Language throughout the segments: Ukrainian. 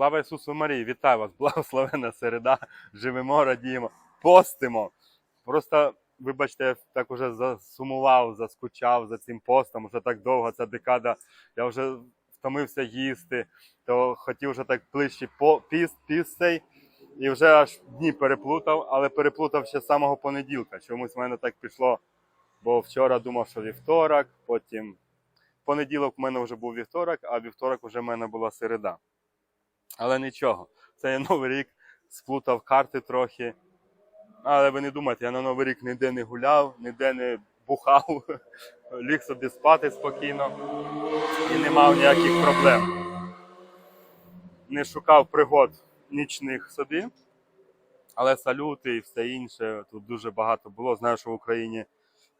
Слава Ісусу Марії! Вітаю вас! Благословена середа! Живемо, радіємо, постимо. Просто, вибачте, я так уже засумував, заскучав за цим постом. Вже так довго ця декада. Я вже втомився їсти, то хотів вже так ближче піст, піст цей. І вже аж дні переплутав, але переплутав ще з самого понеділка. Чомусь в мене так пішло. Бо вчора думав, що вівторок, потім понеділок в мене вже був вівторок, а вівторок вже в мене була середа. Але нічого, це є новий рік, сплутав карти трохи. Але ви не думайте, я на новий рік ніде не гуляв, ніде не бухав, ліг собі спати спокійно і не мав ніяких проблем. Не шукав пригод нічних собі. Але салюти і все інше тут дуже багато було. Знаю, що в Україні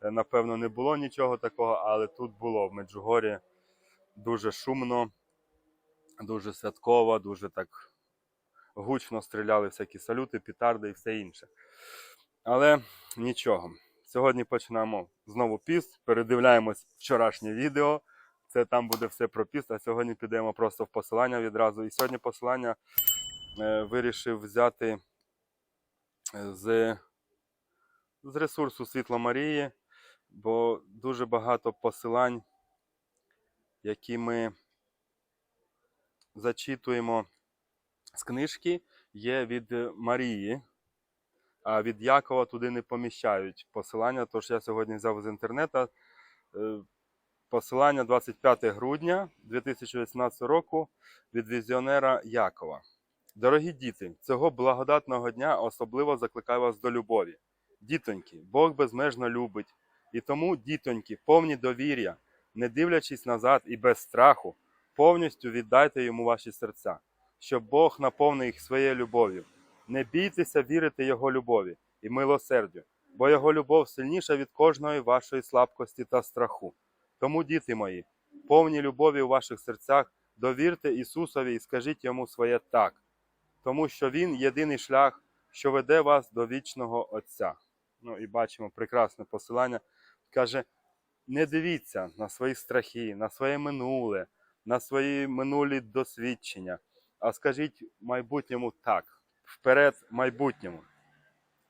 е, напевно не було нічого такого, але тут було в Меджугорі дуже шумно, дуже святково, дуже так гучно стріляли всякі салюти, пітарди і все інше. Але нічого. Сьогодні починаємо знову піст, передивляємось вчорашнє відео. Це там буде все про піст, а сьогодні підемо просто в посилання відразу. І сьогодні посилання е, вирішив взяти е, з, з ресурсу Світло Марії, бо дуже багато посилань, які ми зачитуємо з книжки, є від Марії, а від Якова туди не поміщають посилання. Тож я сьогодні взяв з інтернету е, посилання 25 грудня 2018 року від візіонера Якова. Дорогі діти, цього благодатного дня особливо закликаю вас до любові. Дітоньки, Бог безмежно любить, і тому, дітоньки, повні довір'я, не дивлячись назад і без страху, повністю віддайте йому ваші серця, щоб Бог наповнив їх своєю любов'ю. Не бійтеся вірити Його любові і милосердю, бо Його любов сильніша від кожної вашої слабкості та страху. Тому, діти мої, повні любові у ваших серцях, довірте Ісусові і скажіть йому своє так, тому що Він єдиний шлях, що веде вас до вічного Отця. Ну і бачимо прекрасне посилання. Каже: не дивіться на свої страхи, на своє минуле, на свої минулі досвідчення, а скажіть майбутньому так, вперед майбутньому.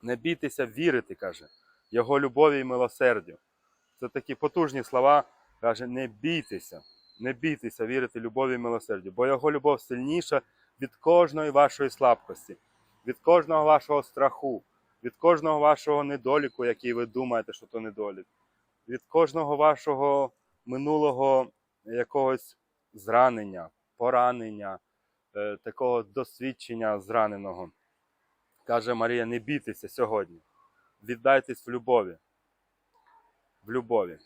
Не бійтеся вірити, каже, Його любові і милосердю. Це такі потужні слова. Каже, не бійтеся, не бійтеся вірити любові і милосердю, бо його любов сильніша від кожної вашої слабкості, від кожного вашого страху, від кожного вашого недоліку, який ви думаєте, що то недолік, від кожного вашого минулого якогось зранення, поранення, е, такого досвідчення зраненого. Каже Марія, не бійтеся сьогодні. Віддайтесь в любові. В любові.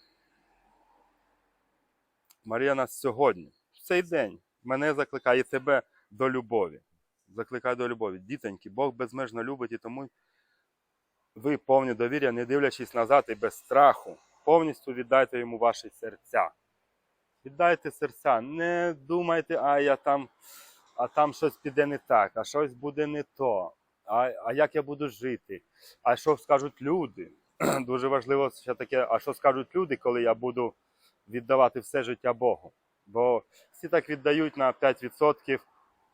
Марія нас сьогодні, в цей день, мене закликає тебе до любові. Закликає до любові. Дітоньки, Бог безмежно любить і тому ви повні довір'я, не дивлячись назад і без страху, повністю віддайте йому ваші серця. Віддайте серця, не думайте, а я там, а там щось піде не так, а щось буде не то. А, а як я буду жити? А що скажуть люди? Дуже важливо ще таке, а що скажуть люди, коли я буду віддавати все життя Богу. Бо всі так віддають на 5%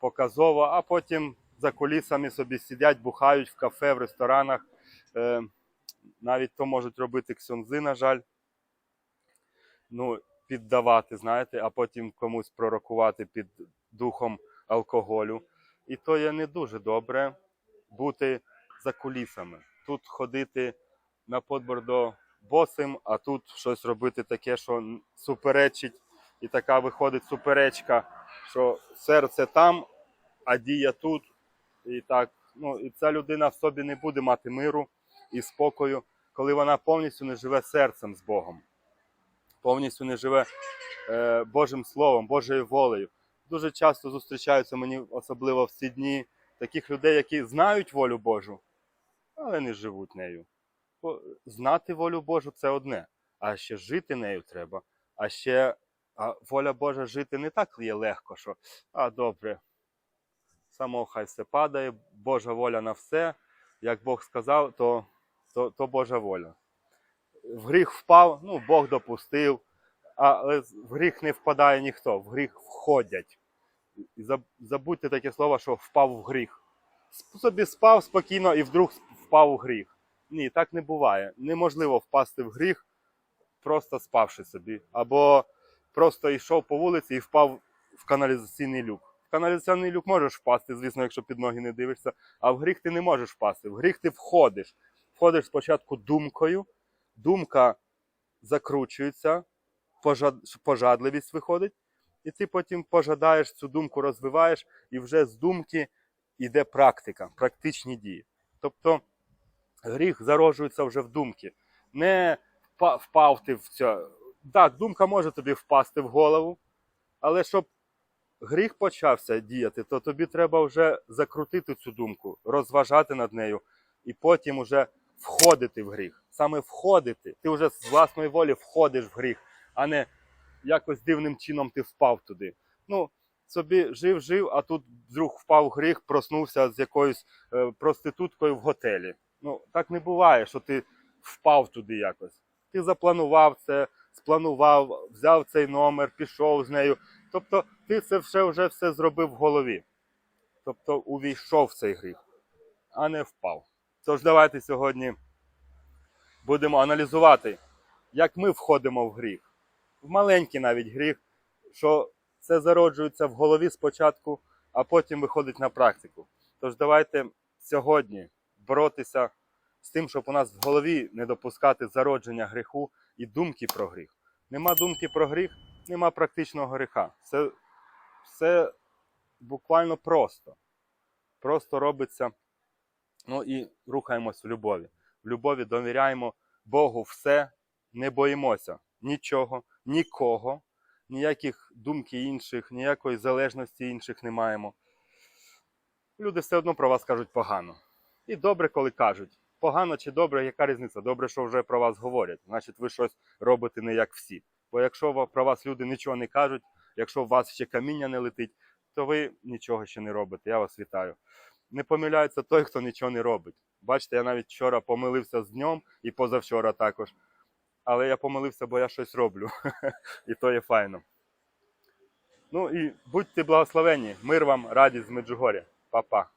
показово, а потім за кулісами собі сидять, бухають в кафе, в ресторанах. Е, навіть то можуть робити ксьонзи, на жаль. Ну, піддавати, знаєте, а потім комусь пророкувати під духом алкоголю. І то є не дуже добре бути за кулісами. Тут ходити на подбор до босим, а тут щось робити таке, що суперечить, і така виходить суперечка, що серце там, а дія тут. І так, ну і ця людина в собі не буде мати миру і спокою, коли вона повністю не живе серцем з Богом, повністю не живе е, Божим Словом, Божою волею. Дуже часто зустрічаються мені, особливо в ці дні, таких людей, які знають волю Божу, але не живуть нею. Бо знати волю Божу це одне, а ще жити нею треба. А ще а воля Божа жити не так є легко, що а добре, само хай все падає, Божа воля на все. Як Бог сказав, то, то, то Божа воля. В гріх впав, ну Бог допустив, але в гріх не впадає ніхто, в гріх входять. Забудьте таке слово, що впав в гріх. Собі спав спокійно і вдруг впав у гріх. Ні, так не буває. Неможливо впасти в гріх, просто спавши собі. Або просто йшов по вулиці і впав в каналізаційний люк. В каналізаційний люк можеш впасти, звісно, якщо під ноги не дивишся, а в гріх ти не можеш впасти. В гріх ти входиш. Входиш спочатку думкою, думка закручується, пожадливість виходить, і ти потім пожадаєш цю думку, розвиваєш, і вже з думки йде практика, практичні дії. Тобто гріх зароджується вже в думки. Не впав ти в це. Так, думка може тобі впасти в голову, але щоб гріх почався діяти, то тобі треба вже закрутити цю думку, розважати над нею, і потім уже входити в гріх. Саме входити. Ти вже з власної волі входиш в гріх, а не якось дивним чином ти впав туди. Ну, собі жив, жив, а тут вдруг впав в гріх, проснувся з якоюсь е, проституткою в готелі. Ну, так не буває, що ти впав туди якось. Ти запланував це, спланував, взяв цей номер, пішов з нею. Тобто ти це все вже все зробив в голові. Тобто увійшов в цей гріх, а не впав. Тож давайте сьогодні будемо аналізувати, як ми входимо в гріх. В маленький навіть гріх, що це зароджується в голові спочатку, а потім виходить на практику. Тож давайте сьогодні боротися з тим, щоб у нас в голові не допускати зародження гріху і думки про гріх. Нема думки про гріх, нема практичного гріха. Це все буквально просто. Просто робиться. Ну і рухаємось в любові. В любові довіряємо Богу все, не боїмося нічого, нікого, ніяких думки інших, ніякої залежності інших не маємо. Люди все одно про вас кажуть погано. І добре, коли кажуть. Погано чи добре, яка різниця? Добре, що вже про вас говорять. Значить, ви щось робите не як всі. Бо якщо про вас люди нічого не кажуть, якщо у вас ще каміння не летить, то ви нічого ще не робите. Я вас вітаю. Не помиляється той, хто нічого не робить. Бачите, я навіть вчора помилився з днем і позавчора також. Але я помилився, бо я щось роблю. і то є файно. Ну і будьте благословені. Мир вам, радість з Меджугоря. Па-па.